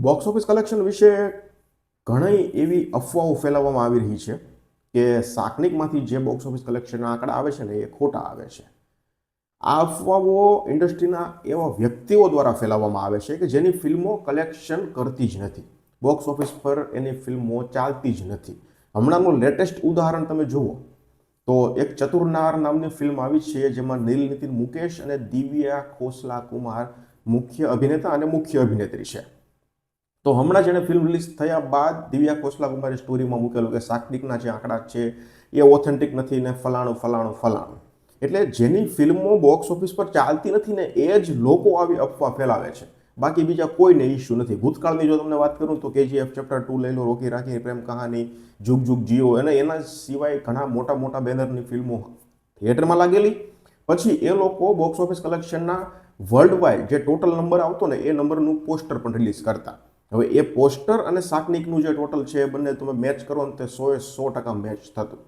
Box office collection વિશે ઘણી એવી અફવાઓ ફેલાવવામાં આવી રહી છે કે સાકનિકમાંથી જે બોક્સ ઓફિસ કલેક્શનના આંકડા આવે છે ને એ ખોટા આવે છે. આ અફવાઓ ઇન્ડસ્ટ્રીના એવા વ્યક્તિઓ દ્વારા ફેલાવવામાં આવે છે કે જેની ફિલ્મો કલેક્શન કરતી જ નથી. બોક્સ ઓફિસ પર એની ફિલ્મો ચાલતી જ નથી. હમણાંનું લેટેસ્ટ ઉદાહરણ તમે જુઓ તો એક ચતુર્નાર નામની ફિલ્મ આવી છે જેમાં નીલ નીતિન મુકેશ અને દિવ્યા ખોસલા કુમાર મુખ્ય અભિનેતા અને મુખ્ય અભિનેત્રી છે. તો હમણાં જેણે ફિલ્મ રિલીઝ થયા બાદ દિવ્યા કોસલા કુમારે સ્ટોરીમાં મૂકેલું કે સાકનિકના જે આંકડા છે એ ઓથેન્ટિક નથી ને ફલાણું ફલાણું ફલાણું. એટલે જેની ફિલ્મો બોક્સ ઓફિસ પર ચાલતી નથી ને એ જ લોકો આવી અફવા ફેલાવે છે. બાકી બીજા કોઈને ઇશ્યુ નથી. ભૂતકાળની જો તમને વાત કરું તો કેજીએફ ચેપ્ટર ટુ લઈ લો, રોકી રાખી પ્રેમ કહાની, જુગ જુગ જીઓ અને એના સિવાય ઘણા મોટા મોટા બેનરની ફિલ્મો થિયેટરમાં લાગેલી. પછી એ લોકો બોક્સ ઓફિસ કલેક્શનના વર્લ્ડ વાઇડ જે ટોટલ નંબર આવતો ને એ નંબરનું પોસ્ટર પણ રિલીઝ કરતા. હવે એ પોસ્ટર અને શાકનિકનું જે ટોટલ છે એ બંને તમે મેચ કરો ને તે સો એ સો ટકા મેચ થતું.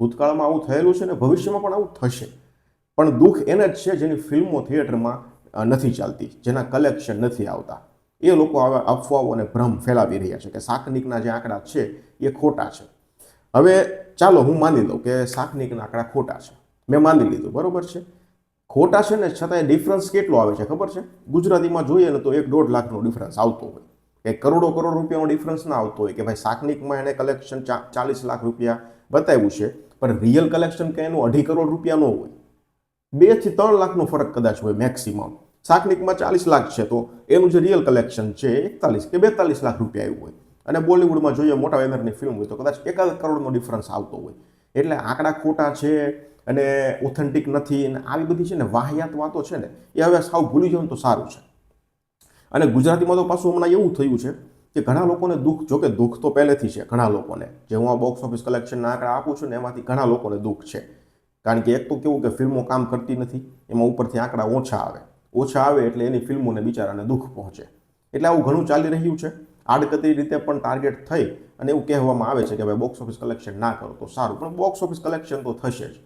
ભૂતકાળમાં આવું થયેલું છે ને ભવિષ્યમાં પણ આવું થશે. પણ દુઃખ એને જ છે જેની ફિલ્મો થિયેટરમાં નથી ચાલતી, જેના કલેક્શન નથી આવતા. એ લોકો હવે અફવાઓ અને ભ્રમ ફેલાવી રહ્યા છે કે શાકનિકના જે આંકડા છે એ ખોટા છે. હવે ચાલો હું માની લઉં કે શાકનિકના આંકડા ખોટા છે. મેં માની લીધું, બરોબર છે? ખોટા છે ને છતાંય ડિફરન્સ કેટલો આવે છે ખબર છે? ગુજરાતીમાં જોઈએ ને તો એક દોઢ લાખનો ડિફરન્સ આવતો હોય. કે કરોડો કરોડ રૂપિયાનો ડિફરન્સ ના આવતો હોય કે ભાઈ સાકનિકમાં એને કલેક્શન ચાલીસ લાખ રૂપિયા બતાવ્યું છે, પણ રિયલ કલેક્શન કે એનું અઢી કરોડ રૂપિયાનો હોય. બેથી ત્રણ લાખનો ફરક કદાચ હોય મેક્સિમમ સાકનિકમાં ચાલીસ લાખ છે તો એનું જે રિયલ કલેક્શન છે એકતાલીસ કે બેતાલીસ લાખ રૂપિયા આવ્યું હોય. અને બોલિવૂડમાં જોઈએ મોટા વેમરની ફિલ્મ હોય તો કદાચ એકાદ કરોડનો ડિફરન્સ આવતો હોય. એટલે આંકડા ખોટા છે અને ઓથેન્ટિક નથી અને આવી બધી છે ને વાહિયાત વાતો છે ને, એ હવે સાવ ભૂલી જાવ તો સારું છે. અને ગુજરાતીમાં તો પાછું હમણાં એવું થયું છે કે ઘણા લોકોને દુઃખ જો કે દુઃખ તો પહેલેથી છે ઘણા લોકોને. જે હું આ બોક્સ ઓફિસ કલેક્શનના આંકડા આપું છું ને એમાંથી ઘણા લોકોને દુઃખ છે. કારણ કે એક તો કેવું કે ફિલ્મો કામ કરતી નથી, એમાં ઉપરથી આંકડા ઓછા આવે. ઓછા આવે એટલે એની ફિલ્મોને બિચારાને દુઃખ પહોંચે. એટલે આવું ઘણું ચાલી રહ્યું છે. આડકતરી રીતે પણ ટાર્ગેટ થઈ અને એવું કહેવામાં આવે છે કે ભાઈ બોક્સ ઓફિસ કલેક્શન ના કરો તો સારું. પણ બોક્સ ઓફિસ કલેક્શન તો થશે જ.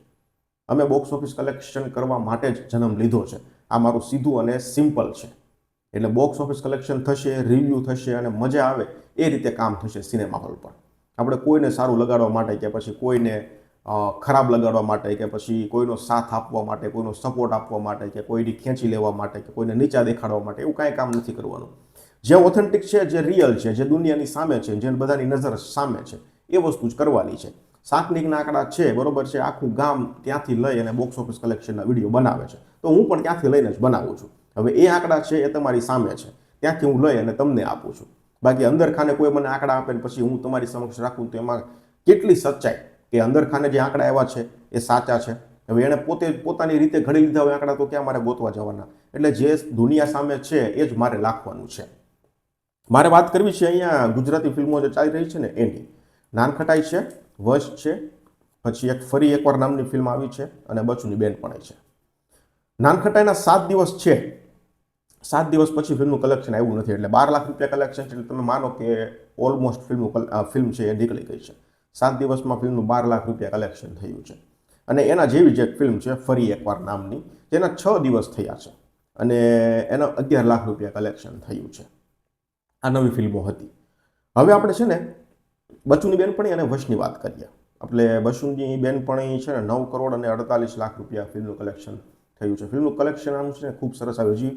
અમે બોક્સ ઓફિસ કલેક્શન કરવા માટે જ જન્મ લીધો છે. આ મારું સીધું અને સિમ્પલ છે. એટલે બોક્સ ઓફિસ કલેક્શન થશે રિવ્યૂ થશે અને મજા આવે એ રીતે કામ થશે સિનેમા હોલ પર. આપણે કોઈને સારું લગાડવા માટે કે પછી કોઈને ખરાબ લગાડવા માટે કે પછી કોઈનો સાથ આપવા માટે, કોઈનો સપોર્ટ આપવા માટે કે કોઈની ખેંચી લેવા માટે કે કોઈને નીચા દેખાડવા માટે એવું કાંઈ કામ નથી કરવાનું. જે ઓથેન્ટિક છે, જે રિયલ છે, જે દુનિયાની સામે છે જે બધાની નજર સામે છે, એ વસ્તુ જ કરવાની છે. સાકનિકના આંકડા છે, બરોબર છે, આખું ગામ ત્યાંથી લઈ અને બોક્સ ઓફિસ કલેક્શનના વીડિયો બનાવે છે. તો હું પણ ત્યાંથી લઈને જ બનાવું છું. હવે એ આંકડા છે એ તમારી સામે છે. ત્યાંથી હું લઈ અને તમને આપું છું. બાકી અંદર ખાને કોઈ મને આંકડા આપે ને પછી હું તમારી સમક્ષ રાખું તો એમાં કેટલી સચ્ચાઈ કે અંદર ખાને જે આંકડા આવ્યા છે એ સાચા છે. હવે એણે પોતે પોતાની રીતે ઘડી લીધા હોય આંકડા તો ક્યાં મારે ગોતવા જવાના? એટલે જે દુનિયા સામે છે એ જ મારે લાખવાનું છે. મારે વાત કરવી છે અહીંયા ગુજરાતી ફિલ્મો જે ચાલી રહી છે ને એની. નાનખટાઈ છે, વશ છે, પછી એક ફરી એકવાર નામની ફિલ્મ આવી છે અને બચુની બેન પણ છે. નાનખટાઈના સાત દિવસ છે. સાત દિવસ પછી ફિલ્મનું કલેક્શન આવ્યું નથી, એટલે બાર લાખ રૂપિયા કલેક્શન છે, એટલે તમે માનો કે ઓલમોસ્ટ ફિલ્મનું ફિલ્મ છે એ નીકળી ગઈ છે. સાત દિવસમાં ફિલ્મનું બાર લાખ રૂપિયા કલેક્શન થયું છે. અને એના જેવી જ એક ફિલ્મ છે, ફરી એકવાર નામની, જેના છ દિવસ થયા છે. અને એના અગિયાર લાખ રૂપિયા કલેક્શન થયું છે. આ નવી ફિલ્મો હતી. હવે આપણે છે ને બચુની બેનપણી અને વશની વાત કરીએ. એટલે બચુની બેનપણી છે ને નવ કરોડ અને અડતાલીસ લાખ રૂપિયા ફિલ્મનું કલેક્શન થયું છે. ફિલ્મનું કલેક્શન આનું છે ને ખૂબ સરસ આવ્યું હજી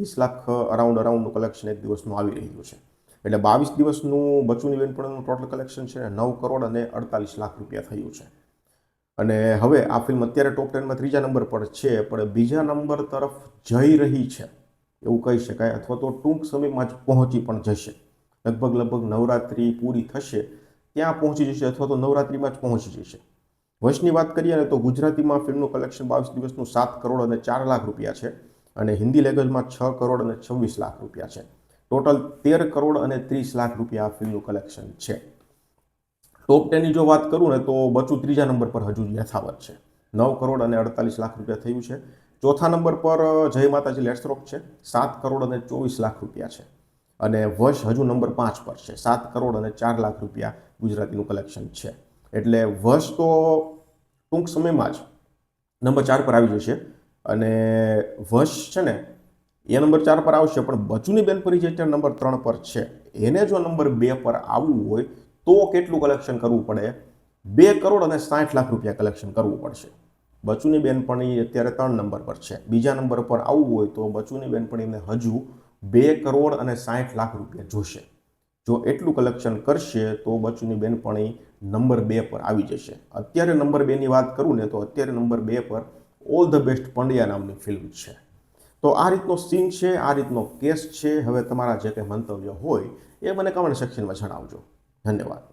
વીસ લાખ અરાઉન્ડ અરાઉન્ડનું કલેક્શન એક દિવસનું આવી રહ્યું છે. એટલે બાવીસ દિવસનું બચુની બેનપણીનું ટોટલ કલેક્શન છે નવ કરોડ અને અડતાલીસ લાખ રૂપિયા થયું છે. અને હવે આ ફિલ્મ અત્યારે ટોપ ટેનમાં ત્રીજા નંબર પર છે, પણ બીજા નંબર તરફ જઈ રહી છે. એવું કહી શકાય, અથવા તો ટૂંક સમયમાં જ પહોંચી પણ જશે. લગભગ લગભગ નવરાત્રિ પૂરી થશે, ત્યાં પહોંચી જશે, અથવા તો નવરાત્રિમાં જ પહોંચી જશે. વર્ષની વાત કરીએ ને તો ગુજરાતીમાં ફિલ્મનું કલેક્શન બાવીસ દિવસનું સાત કરોડ અને ચાર લાખ રૂપિયા છે. અને હિન્દી લેંગ્વેજમાં છ કરોડ અને છવ્વીસ લાખ રૂપિયા છે. ટોટલ તેર કરોડ અને ત્રીસ લાખ રૂપિયા આ ફિલ્મનું કલેક્શન છે. ટોપ ટેનની જો વાત કરું ને તો બચુ ત્રીજા નંબર પર હજુ યથાવત છે. નવ કરોડ અને અડતાલીસ લાખ રૂપિયા થયું છે. ચોથા નંબર પર જય માતાજી લેટ્સ રોક છે. સાત કરોડ અને ચોવીસ લાખ રૂપિયા છે. અને વશ હજુ નંબર પાંચ પર છે. સાત કરોડ અને ચાર લાખ રૂપિયા ગુજરાતીનું કલેક્શન છે. એટલે વશ તો ટૂંક સમયમાં જ નંબર ચાર પર આવી જશે. અને વશ છે ને, એ નંબર ચાર પર આવશે, પણ બચુની બેનપણી જે અત્યારે નંબર ત્રણ પર છે, એને જો નંબર બે પર આવવું હોય, તો કેટલું કલેક્શન કરવું પડે? બે કરોડ અને સાઠ લાખ રૂપિયા કલેક્શન કરવું પડશે. બચુની બેનપણી અત્યારે ત્રણ નંબર પર છે. બીજા નંબર પર આવવું હોય, તો બચુની બેનપણીને હજુ બે કરોડ અને સાઠ લાખ રૂપિયા જોશે. જો એટલું કલેક્શન કરશે, તો બચુની બેનપણી નંબર બે પર આવી જશે. અત્યારે નંબર બેની વાત કરું ને, તો અત્યારે નંબર બે પર ઓલ ધ બેસ્ટ પંડ્યા નામની ફિલ્મ છે. તો આ રીતનો સીન છે, આ રીતનો કેસ છે. હવે તમારા જે કંઈ મંતવ્ય હોય એ મને કમેન્ટ સેક્શનમાં જણાવજો. ધન્યવાદ.